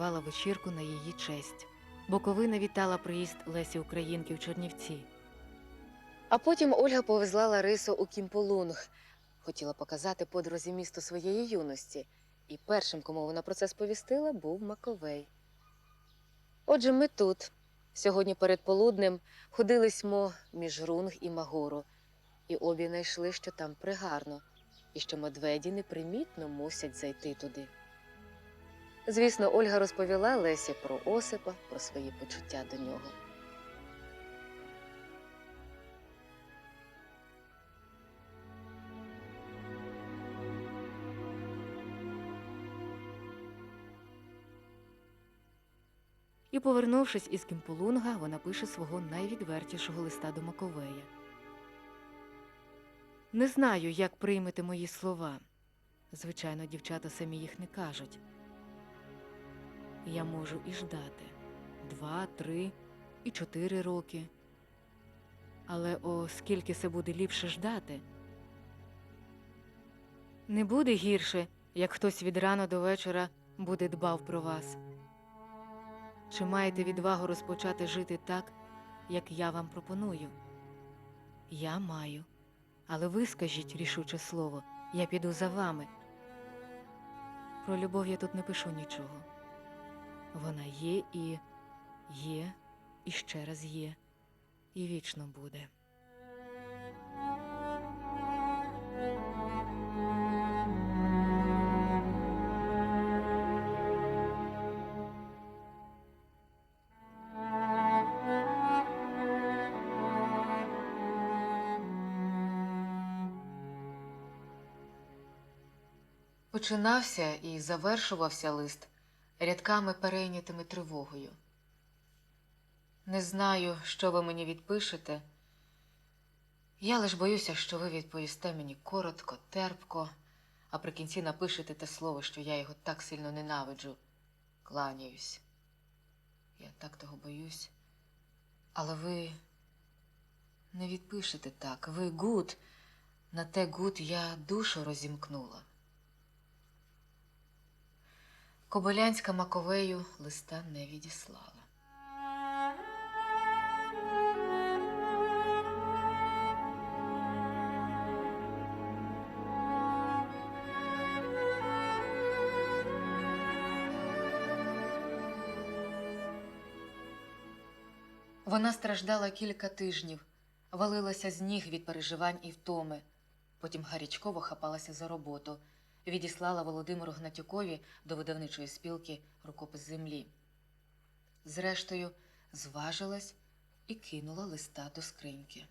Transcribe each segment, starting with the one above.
влаштувала вечірку на її честь. Боковина вітала приїзд Лесі Українки в Чернівці. А потім Ольга повезла Ларису у Кімполунг. Хотіла показати подрузі місто своєї юності. І першим, кому вона про це сповістила, був Маковей. Отже, ми тут. Сьогодні перед полуднем ходили смо між Рунг і Магору, і обі знайшли, що там пригарно, і що медведі непримітно мусять зайти туди. Звісно, Ольга розповіла Лесі про Осипа, про свої почуття до нього. І, повернувшись із Кімполунга, вона пише свого найвідвертішого листа до Маковея. Не знаю, як приймете мої слова. Звичайно, дівчата самі їх не кажуть. Я можу і ждати два, три і чотири роки. Але о скільки це буде ліпше ждати. Не буде гірше, як хтось від рано до вечора буде дбав про вас. Чи маєте відвагу розпочати жити так, як я вам пропоную? Я маю. Але ви скажіть рішуче слово, я піду за вами. Про любов я тут не пишу нічого. Вона є і є, і ще раз є, і вічно буде. Починався і завершувався лист рядками перейнятими тривогою. Не знаю, що ви мені відпишете. Я лиш боюся, що ви відповісте мені коротко, терпко, а при кінці напишете те слово, що я його так сильно ненавиджу. Кланяюсь. Я так того боюсь. Але ви не відпишете так. Ви гуд. На те гуд я душу розімкнула. Кобилянська Маковею листа не відіслала. Вона страждала кілька тижнів, валилася з ніг від переживань і втоми. Потім гарячково хапалася за роботу, відіслала Володимиру Гнатюкові до видавничої спілки рукопис землі. Зрештою, зважилась і кинула листа до скриньки.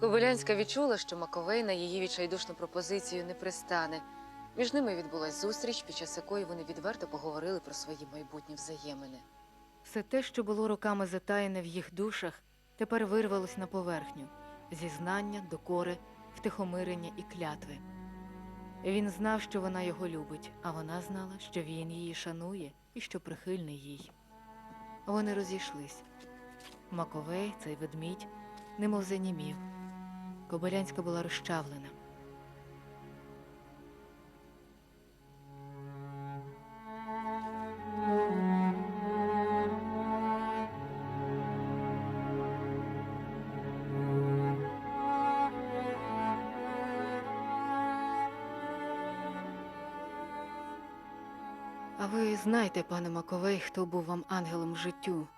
Кобилянська відчула, що Маковей на її відчайдушну пропозицію не пристане. Між ними відбулась зустріч, під час якої вони відверто поговорили про свої майбутні взаємини. Все те, що було роками затаєне в їх душах, тепер вирвалось на поверхню зізнання, докори, втихомирення і клятви. Він знав, що вона його любить, а вона знала, що він її шанує і що прихильний їй. Вони розійшлись. Маковей, цей ведмідь, немов занімів. Кобилянська була розчавлена. Ви знаєте, пане Маковей, хто був вам ангелом життю,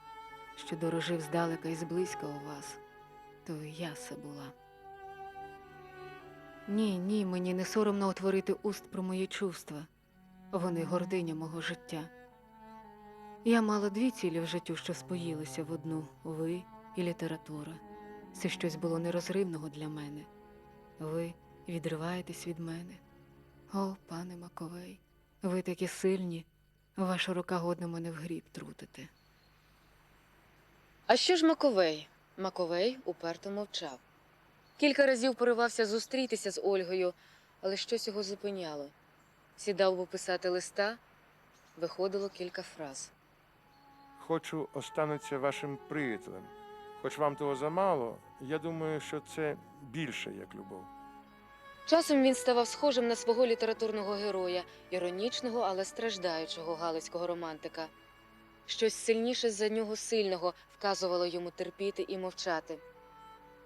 що дорожив здалека і зблизька у вас, то я це була. Ні, ні, мені не соромно отворити уст про мої чувства. Вони гординя мого життя. Я мала дві цілі в життю, що споїлися в одну ви і література. Це щось було нерозривного для мене. Ви відриваєтесь від мене. О, пане Маковей, ви такі сильні, ваша рука годна мене в гріб трутити. А що ж Маковей? Маковей уперто мовчав. Кілька разів поривався зустрітися з Ольгою, але щось його зупиняло. Сідав би писати листа, виходило кілька фраз. Хочу остануться вашим приятелем. Хоч вам того замало, я думаю, що це більше як любов. Часом він ставав схожим на свого літературного героя, іронічного, але страждаючого галицького романтика. Щось сильніше за нього сильного вказувало йому терпіти і мовчати.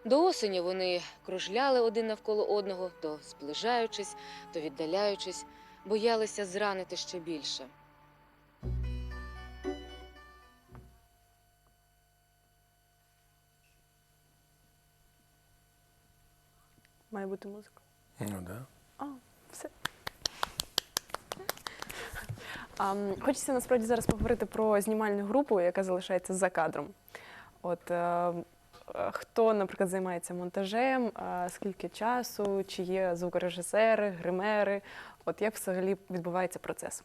До осені вони кружляли один навколо одного, то зближаючись, то віддаляючись, боялися зранити ще більше. Має бути музика. Ну да. О, все. А, хочеться насправді зараз поговорити про знімальну групу, яка залишається за кадром. От е, е, хто, наприклад, займається монтажем, е, скільки часу, чи є звукорежисери, гримери? От як взагалі відбувається процес?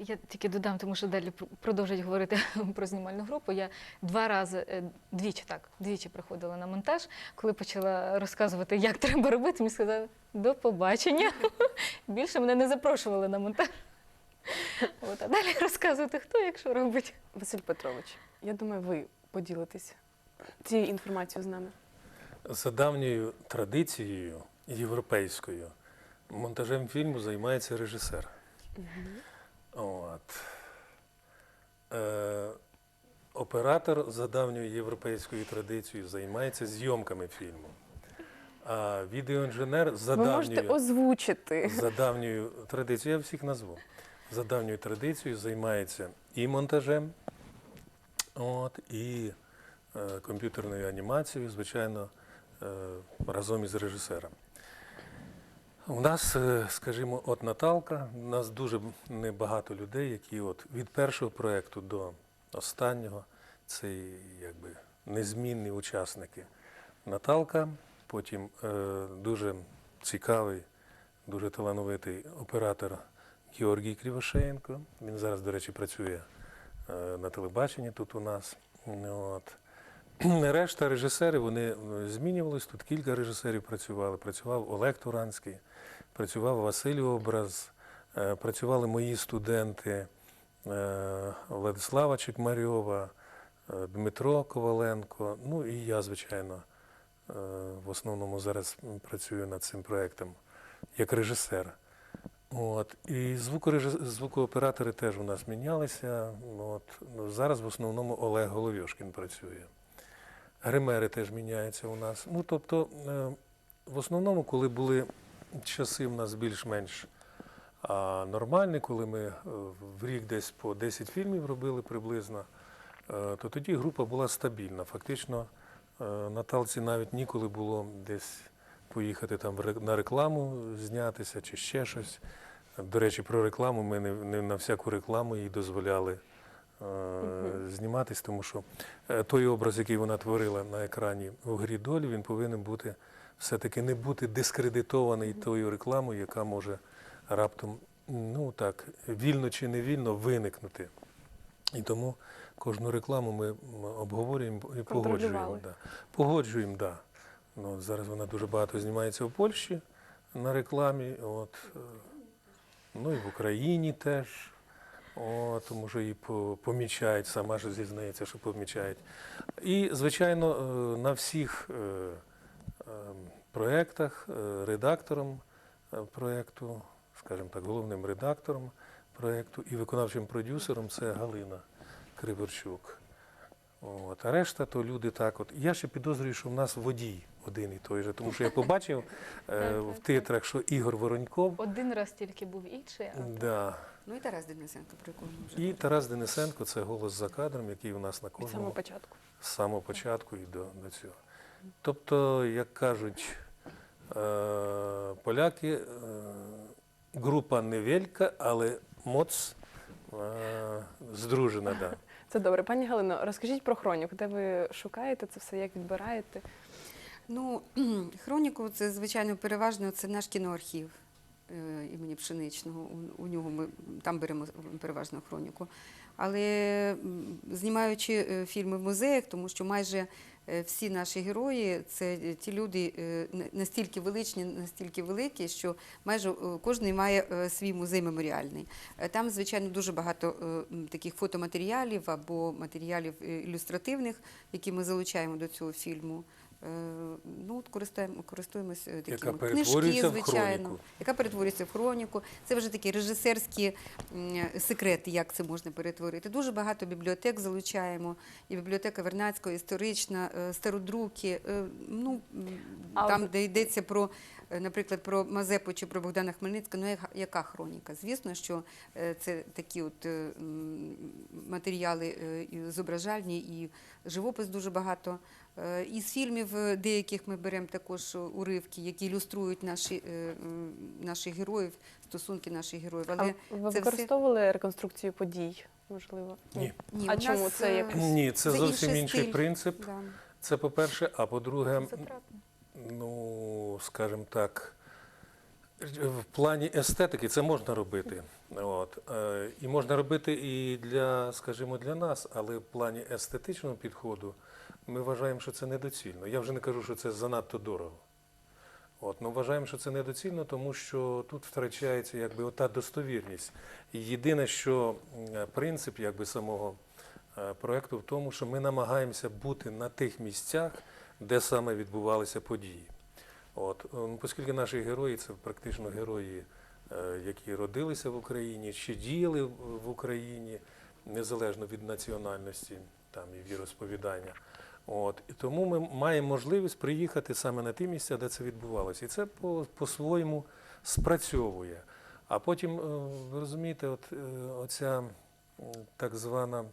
Я тільки додам, тому що далі пр- продовжать говорити про знімальну групу. Я два рази, е, двічі так, двічі приходила на монтаж. Коли почала розказувати, як треба робити, мені сказали до побачення. Більше мене не запрошували на монтаж. От, а далі розказувати, хто як що робить. Василь Петрович, я думаю, ви поділитесь цією інформацією з нами. За давньою традицією європейською монтажем фільму займається режисер. От. Е, оператор за давньою європейською традицією займається зйомками фільму. А відеоінженер за ви можете давньою, озвучити. за давньою традицією, я всіх назву. За давньою традицією займається і монтажем, от, і е, комп'ютерною анімацією, звичайно, е, разом із режисером. У нас, е, скажімо, от Наталка, у нас дуже небагато людей, які от від першого проєкту до останнього це якби незмінні учасники. Наталка, потім е, дуже цікавий, дуже талановитий оператор Георгій Кривошеєнко. Він зараз, до речі, працює е, на телебаченні тут у нас. От. Решта режисери вони е, змінювались. Тут кілька режисерів працювали. Працював Олег Туранський, працював Василь Образ, е, працювали мої студенти е, Владислава Чекмарьова, Дмитро Коваленко. Ну і я, звичайно, в основному зараз працюю над цим проєктом як режисер. От. І звукооператори теж у нас мінялися. От. Ну, Зараз в основному Олег Головьошкін працює. Гримери теж міняються у нас. Ну, тобто, е, в основному, коли були часи в нас більш-менш нормальні, коли ми е, в рік десь по 10 фільмів робили приблизно, е, то тоді група була стабільна. Фактично, Наталці навіть ніколи було десь поїхати там на рекламу знятися чи ще щось. До речі, про рекламу ми не, на всяку рекламу їй дозволяли. Зніматись, тому що е, той образ, який вона творила на екрані у грі долі, він повинен бути все-таки не бути дискредитований тою рекламою, яка може раптом, ну так, вільно чи не вільно виникнути. І тому кожну рекламу ми обговорюємо і погоджуємо. Да. Погоджуємо, так. Да. Ну, зараз вона дуже багато знімається в Польщі на рекламі. От, е, ну і в Україні теж. О, тому що її помічають, сама ж зізнається, що помічають. І, звичайно, е, на всіх е, е, проєктах е, редактором проєкту, скажімо так, головним редактором проєкту і виконавчим продюсером це Галина Криворчук. От, а решта то люди так от. Я ще підозрюю, що в нас водій один і той же, тому що я побачив е, в титрах, що Ігор Вороньков. Один раз тільки був інший, а Да. Ну і Тарас Денисенко, про якого ми вже І Тарас Денисенко це голос за кадром, який у нас на Від самого кожному початку. з самого початку і до, до цього. Тобто, як кажуть е, поляки, е, група невелька, але моц е, здружена. Да. Це добре. Пані Галино, розкажіть про хроніку, де ви шукаєте це все, як відбираєте? Ну, хроніку це, звичайно, переважно це наш кіноархів е, імені Пшеничного. У, нього ми там беремо переважно хроніку. Але знімаючи е, фільми в музеях, тому що майже е, всі наші герої це ті люди настільки величні, настільки великі, що майже кожен має свій музей меморіальний. Там, звичайно, дуже багато таких фотоматеріалів або матеріалів ілюстративних, які ми залучаємо до цього фільму. Е, Ну, от користуємо, користуємось такими перетворюється книжки, звичайно, яка перетворюється в хроніку. Це вже такі режисерські секрети, як це можна перетворити. Дуже багато бібліотек залучаємо. І бібліотека Вернацького, історична, е, стародруки. е, Ну, А там, де йдеться про, е, наприклад, про Мазепу чи про Богдана Хмельницького, ну яка- хроніка? Звісно, що е, це такі от е, матеріали е, зображальні, і живопис дуже багато. Е, Із фільмів е, деяких ми беремо також уривки, які ілюструють наші, е, наших героїв, стосунки наших героїв. А ви це все- використовували реконструкцію подій, можливо? Ні. ні, А чому нас, це е, якось- Ні, це це зовсім інший інший стиль. принцип. да. Це по-перше, а по-друге, Затратно. Ну, скажімо так, в плані естетики це можна робити. От. е, І можна робити і для, скажімо, для нас, але в плані естетичного підходу ми вважаємо, що це недоцільно. Я вже не кажу, що це занадто дорого. От, ну, вважаємо, що це недоцільно, тому що тут втрачається якби ота достовірність. Єдине, що принцип якби, самого е, проекту в тому, що ми намагаємося бути на тих місцях, де саме відбувалися події. От, е, ну, оскільки наші герої це практично герої, е, які родилися в Україні, чи діяли в Україні, незалежно від національності там, і віросповідання. От, і тому ми маємо можливість приїхати саме на ті місця, де це відбувалося. І це по- по-своєму спрацьовує. А потім, е, ви розумієте, от, е, оця так звана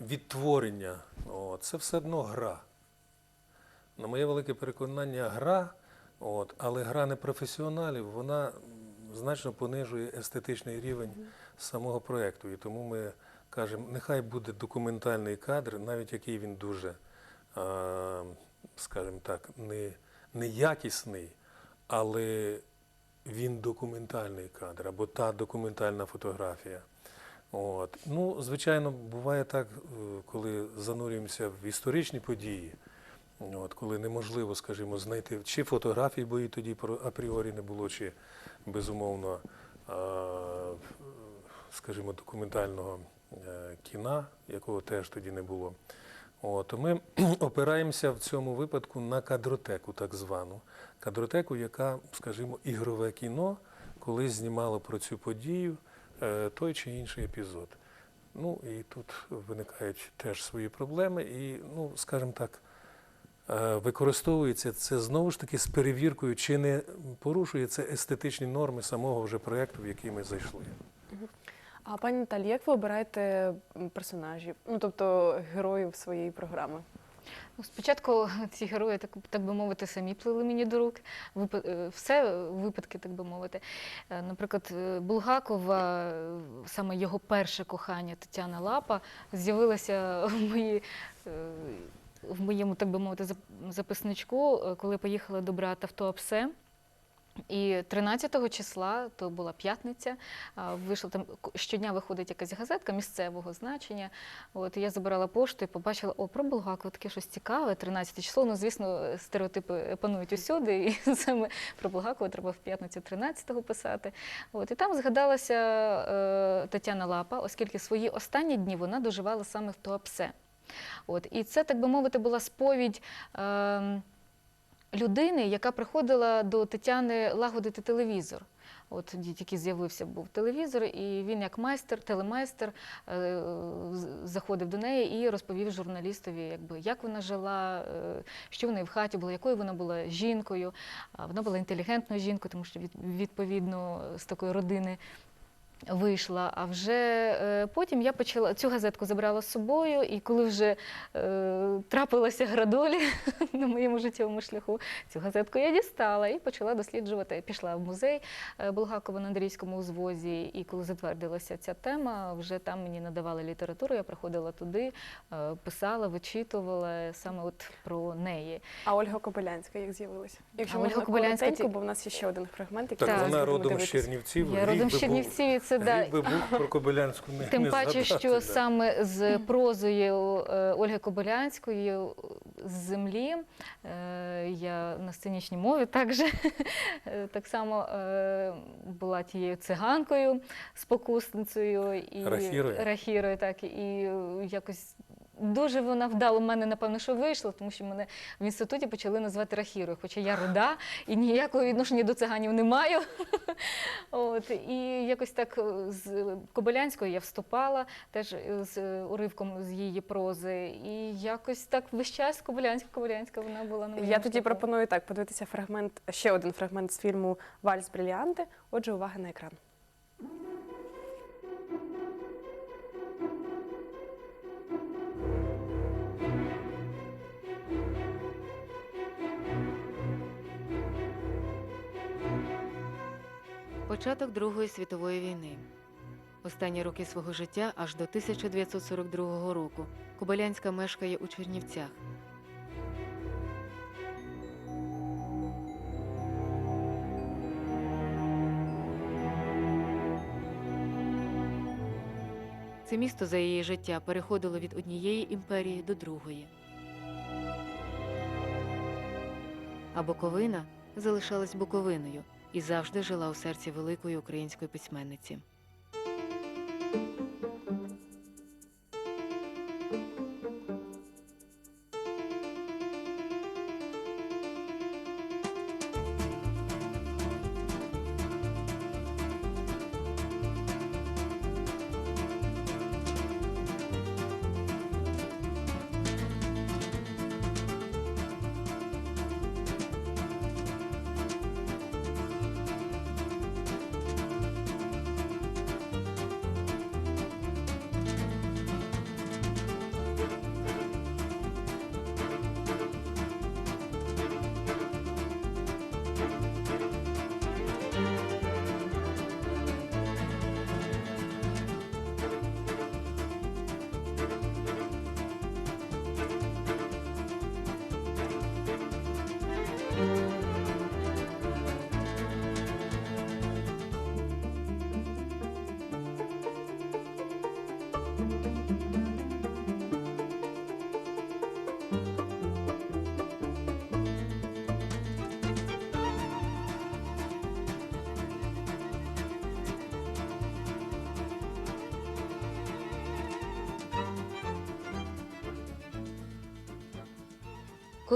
відтворення, от, це все одно гра. На моє велике переконання, гра, от, але гра не професіоналів, вона значно понижує естетичний рівень самого проєкту. І тому ми кажемо, нехай буде документальний кадр, навіть який він дуже, скажімо так, не, неякісний, але він документальний кадр або та документальна фотографія. От. Ну, звичайно, буває так, е, коли занурюємося в історичні події, от, коли неможливо, скажімо, знайти чи фотографій, бо і тоді апріорі не було, чи безумовно, скажімо, документального е, кіна, якого теж тоді не було. От, ми опираємося в цьому випадку на кадротеку, так звану. Кадротеку, яка, скажімо, ігрове кіно, колись знімало про цю подію е, той чи інший епізод. Ну і тут виникають теж свої проблеми, і, ну, скажімо так, використовується це знову ж таки з перевіркою, чи не порушує це естетичні норми самого вже проєкту, в який ми зайшли. А пані Наталі, як ви обираєте персонажів? Ну тобто героїв своєї програми? Ну, спочатку ці герої, так, так би мовити, самі плили мені до рук. Е, Все випадки, так би мовити. Е, Наприклад, е, Булгакова, е, саме його перше кохання Тетяна Лапа, з'явилася в, моїй, е, в моєму, так би мовити, записничку, е, коли поїхала до брата в Туапсе. І 13 числа, то була п'ятниця, вийшла там щодня виходить якась газетка місцевого значення. От я забирала пошту і побачила, о, про Булгакова таке щось цікаве, 13 число. Ну, звісно, стереотипи панують усюди, і саме про Булгакова треба в п'ятницю 13-го писати. От і там згадалася е, Тетяна Лапа, оскільки свої останні дні вона доживала саме в Туапсе. От і це, так би мовити, була сповідь. Е, людини, яка приходила до Тетяни лагодити телевізор. От тільки з'явився був телевізор, і він, як майстер, телемайстер, е, заходив до неї і розповів журналістові, якби як вона жила, е, що в неї в хаті було, якою вона була жінкою. Вона була інтелігентною жінкою, тому що відповідно з такої родини. Вийшла, а вже е, потім я почала цю газетку забрала з собою, і коли вже е, трапилася градолі на моєму життєвому шляху, цю газетку я дістала і почала досліджувати. Пішла в музей е, Булгакова на Андрійському узвозі, і коли затвердилася ця тема, вже там мені надавали літературу, я приходила туди, е, писала, вичитувала саме от про неї. А Ольга Кобилянська як з'явилася? Якщо А Ольга Кобилянська ті- бо в нас є ще один фрагмент, який Так, Так. вона родом з. Чернівців. Я родом з Чернівців, це да. Рік би був про Кобилянську не Тим не паче, згадати, що да. саме з прозою е, Ольги Кобилянської з землі е, я на сценічній мові також е, так само е, була тією циганкою, спокусницею і Рахірою. рахірою, так і якось. Дуже вона вдало мене, напевно, що вийшло, тому що мене в інституті почали називати Рахірою, хоча я руда і ніякого відношення до циганів не маю. От, і якось так е, з Кобилянською я вступала, теж е, з уривком з її прози. І якось так весь час Кобилянська, Кобилянська вона була на Я тоді пропоную так подивитися фрагмент, ще один фрагмент з фільму Вальс Бріліанти. Отже, увага на екран. Початок Другої світової війни. Останні роки свого життя аж до 1942 року Кобилянська мешкає у Чернівцях. Це місто за її життя переходило від однієї імперії до другої. А Буковина залишалась Буковиною і завжди жила у серці великої української письменниці.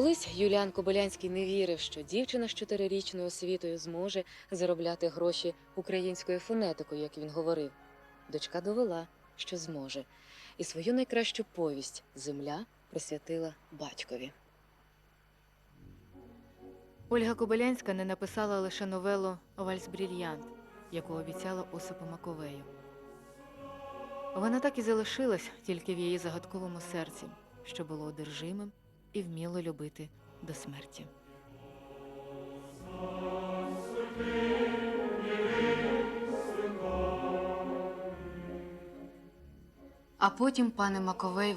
Колись Юліан Кобилянський не вірив, що дівчина з чотирирічною освітою зможе заробляти гроші українською фонетикою, як він говорив. Дочка довела, що зможе, і свою найкращу повість Земля присвятила батькові. Ольга Кобилянська не написала лише новелу Вальс Брільянт, яку обіцяла Осипу Маковею. Вона так і залишилась тільки в її загадковому серці, що було одержимим і вміло любити до смерті. А потім, пане Маковей,